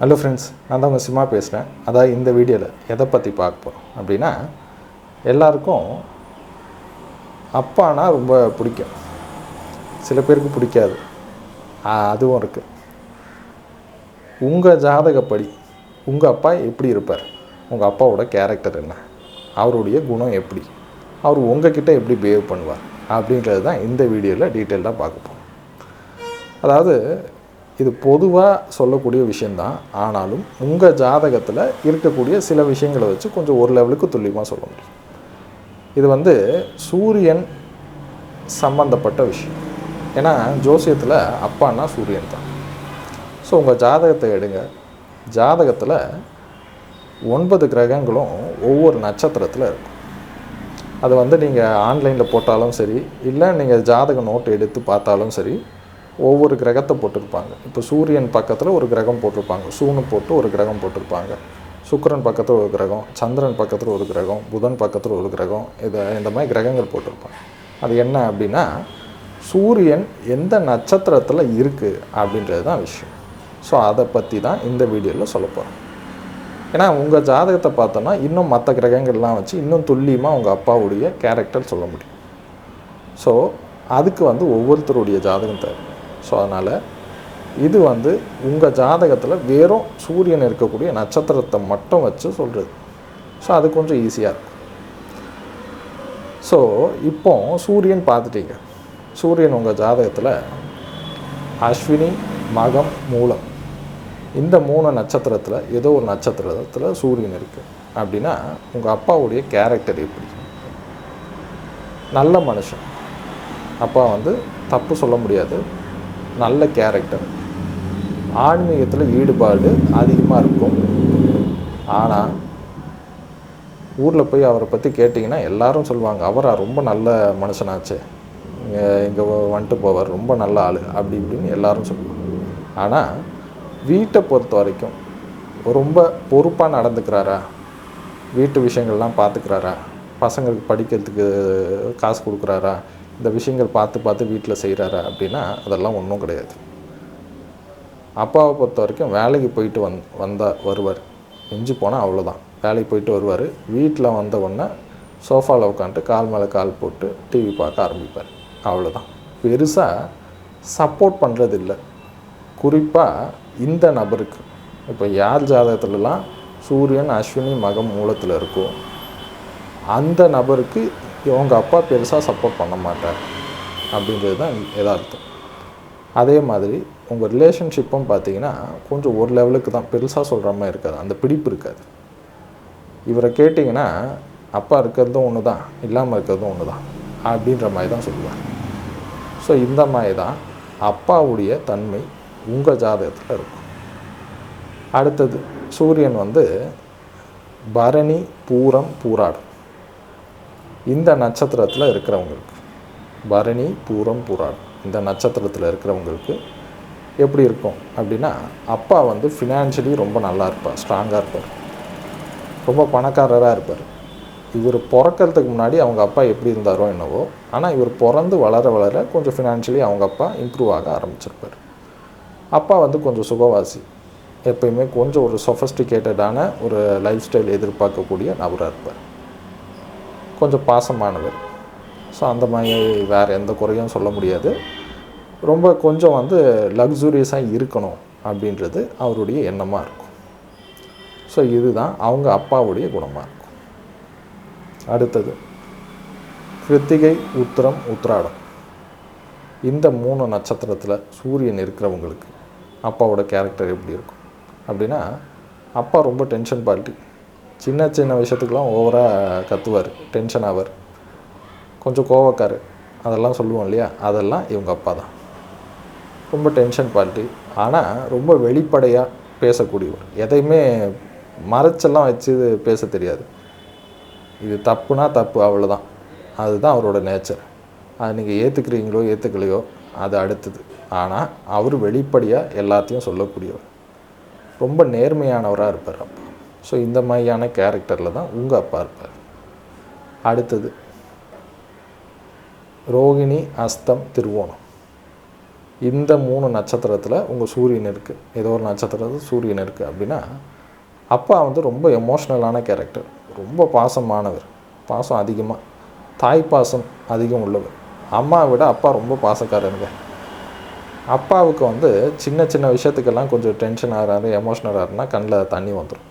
Hello friends நான் தான் உங்கள் சிம்மா பேசுகிறேன் அதாவது இந்த வீடியோவில் எதை பற்றி பார்க்க போகிறோம் அப்படின்னா எல்லாருக்கும் அப்பானா ரொம்ப பிடிக்கும். சில பேருக்கு பிடிக்காது. அதுவும் இருக்குது உங்கள் ஜாதகப்படி உங்கள் அப்பா எப்படி இருப்பார்? உங்கள் அப்பாவோட கேரக்டர் என்ன? அவருடைய குணம் எப்படி? அவர் உங்ககிட்ட எப்படி பிஹேவ் பண்ணுவார்? அப்படின்றது தான் இந்த வீடியோவில் டீட்டெயிலாக பார்க்க போகிறோம் அதாவது இது பொதுவாக சொல்லக்கூடிய விஷயந்தான் ஆனாலும் உங்கள் ஜாதகத்தில் இருக்கக்கூடிய சில விஷயங்களை வச்சு கொஞ்சம் ஒரு லெவலுக்கு துல்லியமாக சொல்ல முடியும். இது வந்து சூரியன் சம்பந்தப்பட்ட விஷயம். ஏன்னா ஜோசியத்தில் அப்பான்னா சூரியன் தான். ஸோ உங்கள் ஜாதகத்தை எடுங்க. ஜாதகத்தில் ஒன்பது கிரகங்களும் ஒவ்வொரு நட்சத்திரத்தில் இருக்கும். அது வந்து நீங்கள் ஆன்லைனில் போட்டாலும் சரி இல்லை நீங்கள் ஜாதக நோட்டு எடுத்து பார்த்தாலும் சரி ஒவ்வொரு கிரகத்தை போட்டிருப்பாங்க. இப்போ சூரியன் பக்கத்தில் ஒரு கிரகம் போட்டிருப்பாங்க. சூனு போட்டு ஒரு கிரகம் போட்டிருப்பாங்க. சுக்கரன் பக்கத்தில் ஒரு கிரகம் சந்திரன் பக்கத்தில் ஒரு கிரகம் புதன் பக்கத்தில் ஒரு கிரகம் இதை இந்த மாதிரி கிரகங்கள் போட்டிருப்பாங்க. அது என்ன அப்படின்னா சூரியன் எந்த நட்சத்திரத்தில் இருக்குது அப்படின்றது தான் விஷயம். ஸோ அதை பற்றி தான் இந்த வீடியோவில் சொல்ல போகிறோம் ஏன்னா உங்கள் ஜாதகத்தை பார்த்தோன்னா இன்னும் மற்ற கிரகங்கள்லாம் வச்சு இன்னும் துல்லியமாக உங்கள் அப்பாவுடைய கேரக்டர் சொல்ல முடியும். ஸோ அதுக்கு வந்து ஒவ்வொருத்தருடைய ஜாதகம் தேவை. ஸோ அதனால் இது வந்து உங்கள் ஜாதகத்தில் வெறும் சூரியன் இருக்கக்கூடிய நட்சத்திரத்தை மட்டும் வச்சு சொல்கிறது ஸோ அது கொஞ்சம் ஈஸியாக இருக்கும். ஸோ இப்போ சூரியன் பார்த்துட்டீங்க. சூரியன் உங்கள் ஜாதகத்தில் அஸ்வினி மகம் மூலம். இந்த மூணு நட்சத்திரத்தில் ஏதோ ஒரு நட்சத்திரத்தில் சூரியன் இருக்குது அப்படின்னா உங்கள் அப்பாவுடைய கேரக்டர் எப்படி? நல்ல மனுஷன். அப்பா வந்து தப்பு சொல்ல முடியாது. நல்ல கேரக்டர் ஆன்மீகத்தில் ஈடுபாடு அதிகமாக இருக்கும். ஆனால் ஊரில் போய் அவரை பற்றி கேட்டிங்கன்னா எல்லாரும் சொல்லுவாங்க அவரா ரொம்ப நல்ல மனுஷனாச்சு. இங்கே இங்கே வந்துட்டு போவார் ரொம்ப நல்ல ஆள். அப்படி இப்படின்னு எல்லாரும் சொல்லுவாங்க. ஆனால் வீட்டை பொறுத்த வரைக்கும் ரொம்ப பொறுப்பாக நடந்துக்கிறாரா? வீட்டு விஷயங்கள்லாம் பார்த்துக்கிறாரா? பசங்களுக்கு படிக்கிறதுக்கு காசு கொடுக்குறாரா? இந்த விஷயங்கள் பார்த்து பார்த்து வீட்டில் செய்கிறாரா அப்படின்னா அதெல்லாம் ஒன்றும் கிடையாது. அப்பாவை பொறுத்த வரைக்கும் வேலைக்கு போயிட்டு வந் வந்தால் வருவார். மிஞ்சி போனால் அவ்வளோதான். வேலைக்கு போயிட்டு வருவார். வீட்டில் வந்த உடனே சோஃபாவில் உட்காந்துட்டு கால் மேலே கால் போட்டு டிவி பார்க்க ஆரம்பிப்பார். அவ்வளோதான். பெருசாக சப்போர்ட் பண்ணுறது இல்லை குறிப்பாக இந்த நபருக்கு. இப்போ யார் ஜாதகத்துலலாம் சூரியன் அஸ்வினி மகம் மூலத்தில் இருக்கும் அந்த நபருக்கு இவங்க அப்பா பெருசாக சப்போர்ட் பண்ண மாட்டார். அப்படின்றது தான் எதார்த்தம் அதே மாதிரி உங்கள் ரிலேஷன்ஷிப்பும் பார்த்தீங்கன்னா கொஞ்சம் ஒரு லெவலுக்கு தான் பெருசாக சொல்கிற மாதிரி இருக்காது. அந்த பிடிப்பு இருக்காது. இவரை கேட்டிங்கன்னா அப்பா இருக்கிறதும் ஒன்று தான் இல்லாமல் இருக்கிறதும் ஒன்று தான் அப்படின்ற மாதிரி தான் சொல்லுவார். ஸோ இந்த மாதிரி தான் அப்பாவுடைய தன்மை உங்கள் ஜாதகத்தில் இருக்கும். அடுத்தது சூரியன் வந்து பரணி பூரம் பூராடம். இந்த நட்சத்திரத்தில் இருக்கிறவங்களுக்கு பரணி பூரம் புராணம் இந்த நட்சத்திரத்தில் இருக்கிறவங்களுக்கு எப்படி இருக்கும் அப்படின்னா அப்பா வந்து ஃபினான்ஷியலி ரொம்ப நல்லா இருப்பார் ஸ்ட்ராங்காக இருப்பார். ரொம்ப பணக்காரராக இருப்பார். இவர் பிறக்கிறதுக்கு முன்னாடி அவங்க அப்பா எப்படி இருந்தாரோ என்னவோ ஆனால் இவர் பிறந்து வளர வளர கொஞ்சம் ஃபினான்ஷியலி அவங்க அப்பா இம்ப்ரூவ் ஆக ஆரம்பிச்சிருப்பார். அப்பா வந்து கொஞ்சம் சுகவாசி எப்பயுமே கொஞ்சம் ஒரு சொஃபஸ்டிகேட்டடான ஒரு லைஃப் ஸ்டைல் எதிர்பார்க்கக்கூடிய நபராக இருப்பார். கொஞ்சம் பாசமானவர் ஸோ அந்த மாதிரி வேறு எந்த குறையும் சொல்ல முடியாது. ரொம்ப கொஞ்சம் வந்து லக்ஸூரியஸாக இருக்கணும் அப்படின்றது அவருடைய எண்ணமாக இருக்கும். ஸோ இதுதான் அவங்க அப்பாவுடைய குணமாக இருக்கும். அடுத்தது கிருத்திகை உத்திரம் உத்திராடம். இந்த மூணு நட்சத்திரத்தில் சூரியன் இருக்கிறவங்களுக்கு அப்பாவோட கேரக்டர் எப்படி இருக்கும்? அப்படின்னா அப்பா ரொம்ப டென்ஷன் பார்ட்டி சின்ன சின்ன விஷயத்துக்கெலாம் ஓவராக கத்துவார். டென்ஷன் ஆவார். கொஞ்சம் கோவக்கார். அதெல்லாம் சொல்லுவோம் இல்லையா? அதெல்லாம் இவங்க அப்பா தான். ரொம்ப டென்ஷன் பார்ட்டி ஆனால் ரொம்ப வெளிப்படையாக பேசக்கூடியவர். எதையுமே மறைச்செல்லாம் வச்சு பேச தெரியாது. இது தப்புனா தப்பு அவ்வளோதான் அதுதான் அவரோட நேச்சர் அது நீங்கள் ஏற்றுக்கிறீங்களோ ஏற்றுக்கலையோ அது அடுத்தது. ஆனால் அவர் வெளிப்படையாக எல்லாத்தையும் சொல்லக்கூடியவர். ரொம்ப நேர்மையானவராக இருப்பார் அப்போ. ஸோ இந்த மாதிரியான கேரக்டரில் தான் உங்கள் அப்பா இருப்பார். அடுத்தது ரோகிணி அஸ்தம் திருவோணம். இந்த மூணு நட்சத்திரத்தில் உங்கள் சூரியன் இருக்குது ஏதோ ஒரு நட்சத்திரத்தில் சூரியன் இருக்குது அப்படின்னா அப்பா வந்து ரொம்ப எமோஷ்னலான கேரக்டர் ரொம்ப பாசமானவர். பாசம் அதிகமாக தாய் பாசம் அதிகம் உள்ளவர். அம்மாவை விட அப்பா ரொம்ப பாசக்காரனுங்க அப்பாவுக்கு வந்து சின்ன சின்ன விஷயத்துக்கெல்லாம் கொஞ்சம் டென்ஷன் ஆகிறாரு எமோஷனல் ஆகிறாருன்னா கண்ணில் தண்ணி வந்துடும்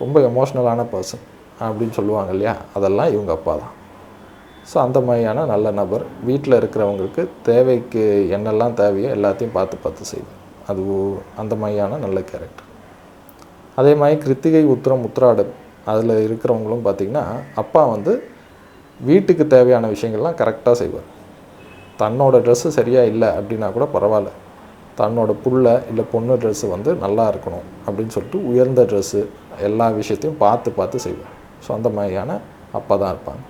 ரொம்ப எமோஷ்னலான பர்சன் அப்படின்னு சொல்லுவாங்க இல்லையா? அதெல்லாம் இவங்க அப்பா தான். ஸோ அந்த மாதிரியான நல்ல நபர் வீட்டில் இருக்கிறவங்களுக்கு தேவைக்கு என்னெல்லாம் தேவையோ எல்லாத்தையும் பார்த்து பார்த்து செய்வார். அது அந்த மாதிரியான நல்ல கேரக்டர் அதே மாதிரி கிருத்திகை உத்திரம் உத்திராடம் அதில் இருக்கிறவங்களும் பார்த்திங்கன்னா அப்பா வந்து வீட்டுக்கு தேவையான விஷயங்கள்லாம் கரெக்டாக செய்வார். தன்னோட ட்ரெஸ்ஸு சரியாக இல்லை அப்படின்னா கூட பரவாயில்ல. தன்னோட புள்ள இல்லை பொண்ணு ட்ரெஸ்ஸு வந்து நல்லா இருக்கணும் அப்படின்னு சொல்லிட்டு உயர்ந்த ட்ரெஸ்ஸு எல்லா விஷயத்தையும் பார்த்து பார்த்து செய்வேன் ஸோ அந்த மாதிரியான அப்பா தான் இருப்பாங்க.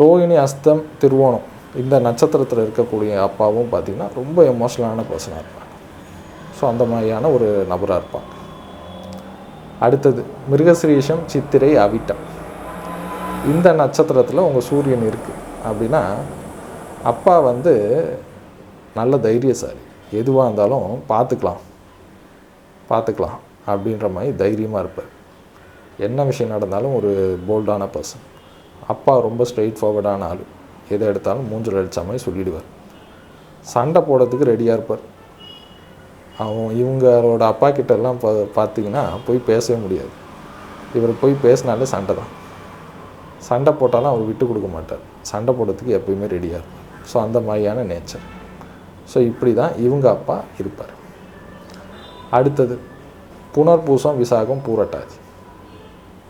ரோஹிணி அஸ்தம் திருவோணம் இந்த நட்சத்திரத்தில் இருக்கக்கூடிய அப்பாவும் பார்த்திங்கன்னா ரொம்ப எமோஷ்னலான பர்சனாக இருப்பாங்க. ஸோ அந்த மாதிரியான ஒரு நபராக இருப்பாங்க. அடுத்தது மிருகசிரீஷம் சித்திரை அவிட்டம். இந்த நட்சத்திரத்தில் உங்கள் சூரியன் இருக்குது அப்படின்னா அப்பா வந்து நல்ல தைரியசாலி எதுவாக இருந்தாலும் பார்த்துக்கலாம் பார்த்துக்கலாம் அப்படின்ற மாதிரி தைரியமாக இருப்பார். என்ன விஷயம் நடந்தாலும் ஒரு போல்டான பர்சன் அப்பா ரொம்ப ஸ்ட்ரெயிட் ஃபார்வர்டான ஆள். எதை எடுத்தாலும் மூஞ்சில் அடித்த மாதிரி சொல்லிடுவார். சண்டை போடுறதுக்கு ரெடியாக இருப்பார். அவன் இவங்களோட அப்பா கிட்டெல்லாம் பா பார்த்தீங்கன்னா போய் பேசவே முடியாது. இவர் போய் பேசினாலே சண்டை தான். சண்டை போட்டாலும் அவர் விட்டு கொடுக்க மாட்டார். சண்டை போடுறதுக்கு எப்பயுமே ரெடியாக இருக்கும் ஸோ அந்த மாதிரியான நேச்சர் ஸோ இப்படி தான் இவங்க அப்பா இருப்பார். அடுத்தது புனர்பூசம் விசாகம் பூரட்டாதி.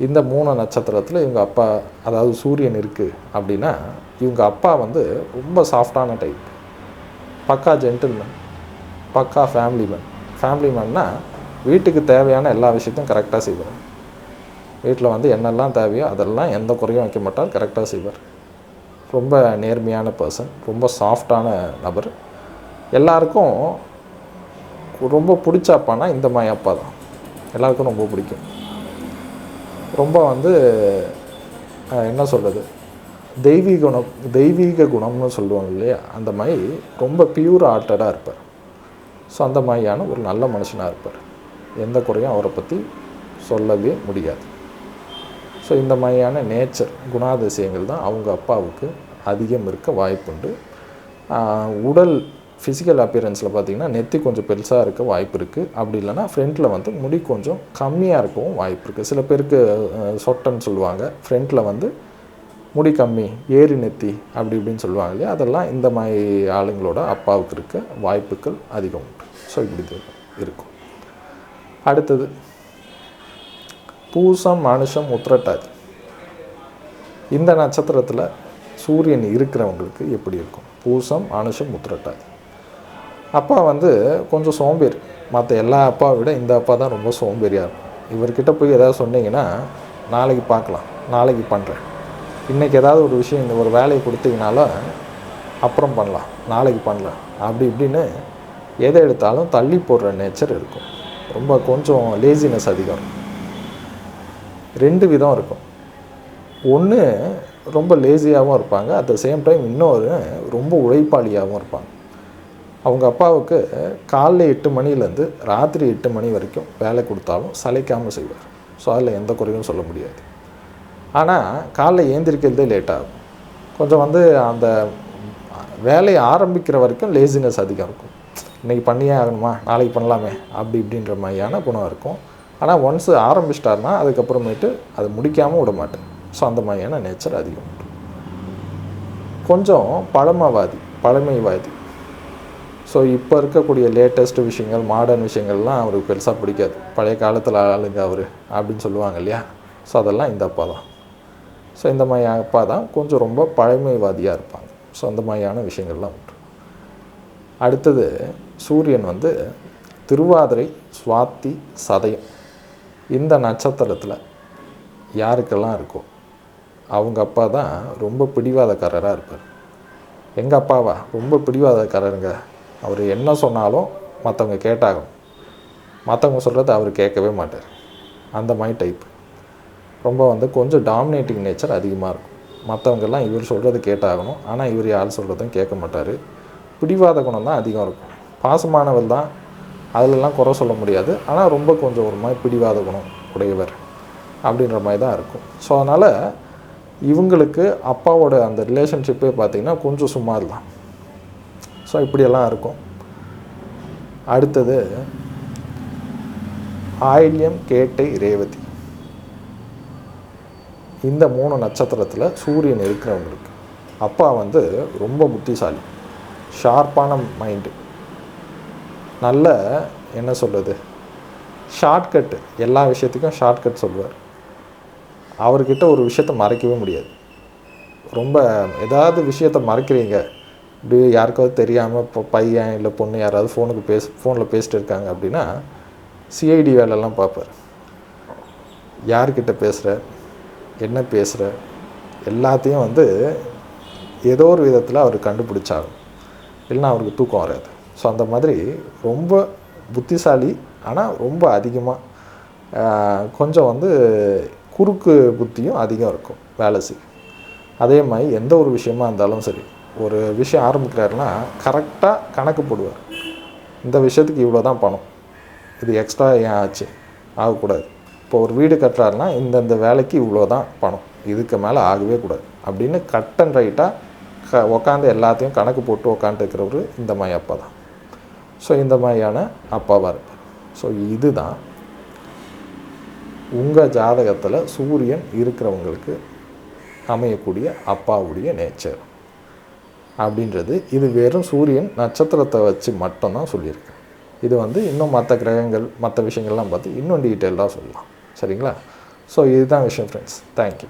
இந்த மூணு நட்சத்திரத்தில் இவங்க அப்பா அதாவது சூரியன் இருக்குது அப்படின்னா இவங்க அப்பா வந்து ரொம்ப சாஃப்டான டைப் பக்கா ஜென்டில்மேன் பக்கா ஃபேமிலி மேன் ஃபேமிலி மேன்னா வீட்டுக்கு தேவையான எல்லா விஷயத்தையும் கரெக்டாக செய்வார். வீட்டில் வந்து என்னெல்லாம் தேவையோ அதெல்லாம் எந்த குறையும் வைக்க மாட்டார் கரெக்டாக செய்வார். ரொம்ப நேர்மையான பர்சன் ரொம்ப சாஃப்டான நபர். எல்லாருக்கும் ரொம்ப பிடிச்ச அப்பானா இந்த மாதிரி அப்பா தான். எல்லாருக்கும் ரொம்ப பிடிக்கும். ரொம்ப வந்து என்ன சொல்கிறது தெய்வீக குணம் தெய்வீக குணம்னு சொல்லுவாங்க இல்லையா? அந்த மாதிரி ரொம்ப பியூர் ஆர்ட்டடாக இருப்பார். ஸோ அந்த மாதிரியான ஒரு நல்ல மனுஷனாக இருப்பார். எந்த குறையும் அவரை பற்றி சொல்லவே முடியாது. ஸோ இந்த மாதிரியான நேச்சர் குணாதிசயங்கள் தான் அவங்க அப்பாவுக்கு அதிகம் இருக்க வாய்ப்புண்டு. உடல் ஃபிசிக்கல் அப்பியரன்ஸில் பார்த்தீங்கன்னா நெத்தி கொஞ்சம் பெருசாக இருக்க வாய்ப்பு இருக்குது அப்படி இல்லைன்னா ஃப்ரண்ட்டில் வந்து முடி கொஞ்சம் கம்மியாக இருக்கவும் வாய்ப்பு இருக்குது சில பேருக்கு சொட்டன்னு சொல்லுவாங்க. ஃப்ரண்ட்டில் வந்து முடி கம்மி ஏரி நெத்தி அப்படி இப்படின்னு சொல்லுவாங்க இல்லையா? அதெல்லாம் இந்த மாதிரி ஆளுங்களோட அப்பாவுக்கு இருக்க வாய்ப்புகள் அதிகம். உண்டு ஸோ இப்படி இருக்கும். அடுத்தது பூசம் மனுஷம் உத்திரட்டாதி. இந்த நட்சத்திரத்தில் சூரியன் இருக்கிறவங்களுக்கு எப்படி இருக்கும்? பூசம் மனுஷம் உத்திரட்டாதி. அப்பா வந்து கொஞ்சம் சோம்பேறி. மற்ற எல்லா அப்பாவை விட இந்த அப்பா தான் ரொம்ப சோம்பேறியாக இருக்கும். இவர்கிட்ட போய் ஏதாவது சொன்னீங்கன்னா நாளைக்கு பார்க்கலாம் நாளைக்கு பண்ணுறேன் இன்றைக்கி ஏதாவது ஒரு விஷயம் இந்த ஒரு வேலையை கொடுத்தீங்கனாலும் அப்புறம் பண்ணலாம் நாளைக்கு பண்ணலாம். அப்படி இப்படின்னு எதை எடுத்தாலும் தள்ளி போடுற நேச்சர் இருக்கும். ரொம்ப கொஞ்சம் லேசினஸ் அதிகம் ரெண்டு விதம் இருக்கும். ஒன்று ரொம்ப லேசியாகவும் இருப்பாங்க. அட் த சேம் டைம் இன்னொரு ரொம்ப உழைப்பாளியாகவும் இருப்பாங்க. அவங்க அப்பாவுக்கு காலைல எட்டு மணிலேருந்து ராத்திரி எட்டு மணி வரைக்கும் வேலை கொடுத்தாலும் சளைக்காமல் செய்வார். ஸோ அதில் எந்த குறையும் சொல்ல முடியாது. ஆனால் காலைல ஏந்திரிக்கிறதே லேட்டாகும் கொஞ்சம் வந்து அந்த வேலையை ஆரம்பிக்கிற வரைக்கும் லேசினஸ் அதிகம் இருக்கும். இன்றைக்கி பண்ணியே ஆகணுமா? நாளைக்கு பண்ணலாமே. அப்படி இப்படின்ற மாதிரியான குணம் இருக்கும். ஆனால் ஒன்ஸ் ஆரம்பிச்சிட்டாருன்னா அதுக்கப்புறமேட்டு அதை முடிக்காமல் விட மாட்டேன் ஸோ அந்த மாதிரியான நேச்சர் அதிகம் கொஞ்சம் பழமவாதி பழமைவாதி ஸோ இப்போ இருக்கக்கூடிய லேட்டஸ்ட் விஷயங்கள் மாடர்ன் விஷயங்கள்லாம் அவருக்கு பெருசாக பிடிக்காது. பழைய காலத்தில் ஆளுங்க அவர் அப்படின்னு சொல்லுவாங்க இல்லையா? ஸோ அதெல்லாம் இந்த அப்பா தான். ஸோ இந்த மாதிரி அப்பா தான் கொஞ்சம் ரொம்ப பழமைவாதியாக இருப்பாங்க. ஸோ அந்த மாதிரியான விஷயங்கள்லாம் உண்டு. அடுத்தது சூரியன் வந்து திருவாதிரை சுவாத்தி சதயம். இந்த நட்சத்திரத்தில் யாருக்கெல்லாம் இருக்கோ அவங்க அப்பா தான் ரொம்ப பிடிவாதக்காரராக இருப்பார். எங்கள் அப்பாவா? ரொம்ப பிடிவாதக்காரருங்க. அவர் என்ன சொன்னாலும் மற்றவங்க கேட்டாகும் மற்றவங்க சொல்கிறத அவர் கேட்கவே மாட்டார். அந்த மாதிரி டைப் ரொம்ப வந்து கொஞ்சம் டாமினேட்டிங் நேச்சர் அதிகமாக இருக்கும். மற்றவங்கெல்லாம் இவர் சொல்கிறது கேட்டாகணும். ஆனால் இவர் யார் சொல்கிறதும் கேட்க மாட்டார். பிடிவாத குணம் தான் அதிகம் இருக்கும். பாசமானவர் தான். அதிலெல்லாம் குறை சொல்ல முடியாது. ஆனால் ரொம்ப கொஞ்சம் ஒரு மாதிரி பிடிவாத குணம் உடையவர் அப்படின்ற மாதிரி தான் இருக்கும். ஸோ அதனால் இவங்களுக்கு அப்பாவோட அந்த ரிலேஷன்ஷிப்பே பார்த்திங்கன்னா கொஞ்சம் சுமார் தான். ஸோ இப்படியெல்லாம் இருக்கும். அடுத்தது ஆயில்யம் கேட்டை ரேவதி. இந்த மூணு நட்சத்திரத்தில் சூரியன் இருக்கிறவங்களுக்கு அப்பா வந்து ரொம்ப புத்திசாலி. ஷார்ப்பான மைண்டு நல்ல என்ன சொல்கிறது ஷார்ட்கட்டு எல்லா விஷயத்துக்கும் ஷார்ட்கட் சொல்லுவார். அவர்கிட்ட ஒரு விஷயத்த மறைக்கவே முடியாது. ரொம்ப ஏதாவது விஷயத்த மறைக்கிறீங்க இப்படி யாருக்காவது தெரியாமல் இப்போ பையன் இல்லை பொண்ணு யாராவது ஃபோனுக்கு பேச ஃபோனில் பேசிட்டு இருக்காங்க அப்படின்னா சிஐடி வேலைலாம் பார்ப்பார் யார்கிட்ட பேசுகிற என்ன பேசுகிற எல்லாத்தையும் வந்து ஏதோ ஒரு விதத்தில் அவர் கண்டுபிடிச்சாகும் இல்லைன்னா அவருக்கு தூக்கம் வராது. ஸோ அந்த மாதிரி ரொம்ப புத்திசாலி ஆனால் ரொம்ப அதிகமாக கொஞ்சம் வந்து குறுக்கு புத்தியும் அதிகம் இருக்கும் வேலை செய்யும் அதே மாதிரி எந்த ஒரு விஷயமா இருந்தாலும் சரி ஒரு விஷயம் ஆரம்பிக்கிறாருன்னா கரெக்டாக கணக்கு போடுவார். இந்த விஷயத்துக்கு இவ்வளோ தான் பணம். இது எக்ஸ்ட்ரா ஏன் ஆச்சு? ஆகக்கூடாது. இப்போ ஒரு வீடு கட்டுறாருன்னா இந்தந்த வேலைக்கு இவ்வளோ தான் பணம். இதுக்கு மேலே ஆகவே கூடாது. அப்படின்னு கட் அண்ட் ரைட்டாக க உக்காந்து எல்லாத்தையும் கணக்கு போட்டு உக்காந்துருக்கிறவர் இந்த மாதிரி அப்பா தான் ஸோ இந்த மாதிரியான அப்பாவாக இருப்பார். ஸோ இதுதான் உங்கள் ஜாதகத்தில் சூரியன் இருக்கிறவங்களுக்கு அமையக்கூடிய அப்பாவுடைய நேச்சர் அப்படின்றது இது வெறும் சூரியன் நட்சத்திரத்தை வச்சு மட்டும்தான் சொல்லியிருக்கேன். இது வந்து இன்னும் மற்ற கிரகங்கள் மற்ற விஷயங்கள்லாம் பார்த்து இன்னும் டீட்டெயிலாக சொல்லலாம். சரிங்களா? ஸோ இதுதான் விஷயம் ஃப்ரெண்ட்ஸ் தேங்க்யூ